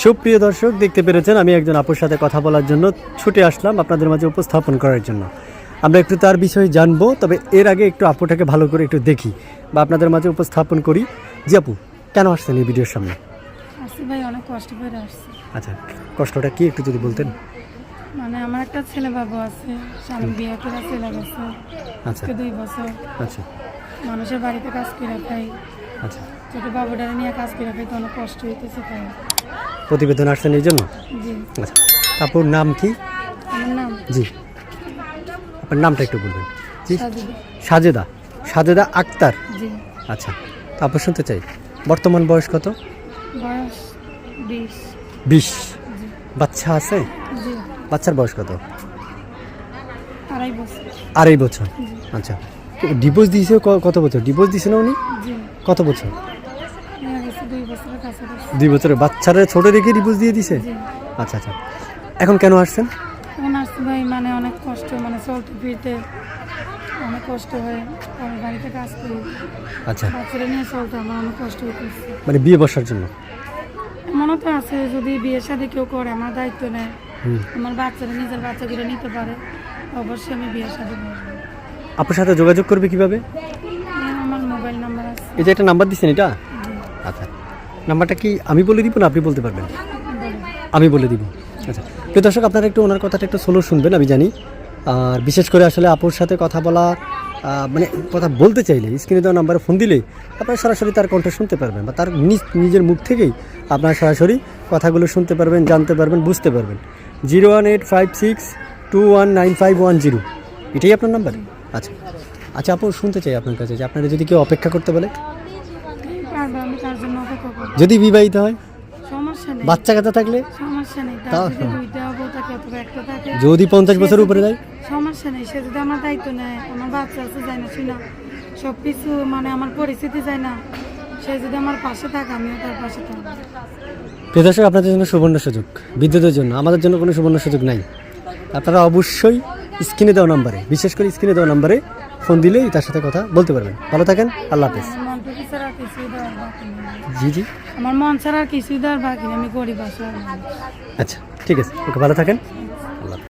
সুপ্রিয় দর্শক দেখতে পেরেছেন আমি একজন আপুর সাথে কথা বলার জন্য ছুটে আসলাম আপনাদের মাঝে উপস্থাপন করার জন্য। আমরা একটু তার বিষয়ে জানব তবে এর আগে একটু আপুটাকে ভালো করে একটু দেখি বা আপনাদের মাঝে উপস্থাপন করি। জি আপু কেন আসছেন এই ভিডিওর সামনে? ভাই অনেক কষ্ট করে আসছি। আচ্ছা কষ্টটা কি একটু যদি বলতেন? মানে আমার একটা ছেলে বাবু আছে স্বামী বিয়ে করে চলে গেছে। আচ্ছা। আজকে দুই বছর। আচ্ছা। মানুষের বাড়িতে কাজ করে খাই। আচ্ছা। ছোট বাবুটারে নিয়ে কাজ করে খাই তো অনেক কষ্ট হইতেছে তাই। প্রতিবেদন আসছেন এই জন্য? আচ্ছা আপুর নাম কি? জি। আপনার নামটা একটু বলবেন। জি। সাজেদা। সাজেদা। আক্তার? আচ্ছা তারপর শুনতে চাই। বর্তমান বয়স কত? বিশ। বাচ্চা আছে? বাচ্চার বয়স কত? আড়াই বছর। বছর। আচ্ছা ডিভোর্স দিয়েছে কত বছর? ডিভোর্স দিয়েছে না উনি কত বছর? দুই বছরের বাচ্চারা ছোট রেখে ডিভোর্স দিয়ে দিছে? আচ্ছা আচ্ছা। এখন কেন আসছেন? এখন আসছি ভাই মানে অনেক কষ্ট মানে চলতে ফিরতে অনেক কষ্ট হয়। আমি বাড়িতে কাজ করি। আচ্ছা। বাচ্চারা নিয়ে চলতে আমার অনেক কষ্ট হইতেছে। মানে বিয়ে বসার জন্য? এমনও তো আছে যদি বিয়ের সাথে কেউ করে আমার দায়িত্ব নেয়। আমার বাচ্চারা নিজের বাচ্চাগুলো নিতে পারে অবশ্যই আমি বিয়ের সাথে বসবো আপনার সাথে যোগাযোগ করবে কীভাবে? আমার মোবাইল নাম্বার আছে। এই যে একটা নাম্বার দিচ্ছেন এটা? আচ্ছা। নাম্বারটা কি আমি বলে দিব না আপনি বলতে পারবেন? আমি বলে দিব। আচ্ছা। প্রিয় দর্শক, আপনারা একটু ওনার কথাটা একটু স্লো শুনবেন, আমি জানি। আর বিশেষ করে আসলে আপুর সাথে কথা বলা মানে কথা বলতে চাইলে স্ক্রিনে দেওয়া নাম্বারে ফোন দিলেই আপনারা সরাসরি তার কণ্ঠ শুনতে পারবেন বা তার নিজ, নিজের মুখ থেকেই আপনারা সরাসরি কথাগুলো শুনতে পারবেন, জানতে পারবেন, বুঝতে পারবেন। Zero one eight five six two one nine five one zero. এটাই আপনার নাম্বার আচ্ছা। আচ্ছা আপু, শুনতে চাই আপনার কাছে যে আপনারা যদি কেউ অপেক্ষা করতে বলে পারব আমি তার জন্য অপেক্ষা করব যদি বিবাহিত হয়? সমস্যা নেই। বাচ্চা কাচ্চা থাকলে? সমস্যা নেই। তার যদি দুইটা বউ থাকে অথবা একটা থাকে। যদি পঞ্চাশ বছর উপরে যায় সমস্যা নেই সে যদি আমার দায়িত্ব নেয় আমার বাচ্চা আছে যায় না শুনা। সব কিছু মানে আমার পরিস্থিতি যায় না। সে যদি আমার পাশে থাকে আমিও তার পাশে থাকব। প্রিয়দর্শক আপনাদের জন্য সুবর্ণ সুযোগ। বিদ্যুতের জন্য। আমাদের জন্য কোনো সুবর্ণ সুযোগ নাই। আপনারা অবশ্যই স্ক্রিনে দেওয়া নাম্বারে বিশেষ করে স্ক্রিনে দেওয়া নাম্বারে ফোন দিলেই তার সাথে কথা বলতে পারবেন। ভালো থাকেন আল্লাহ হাফেজ। জি জি। আমার মন ছাড়া আর কিছুই দেওয়ার বাকি আমি গরিব আচ্ছা ঠিক আছে। ওকে ভালো থাকেন।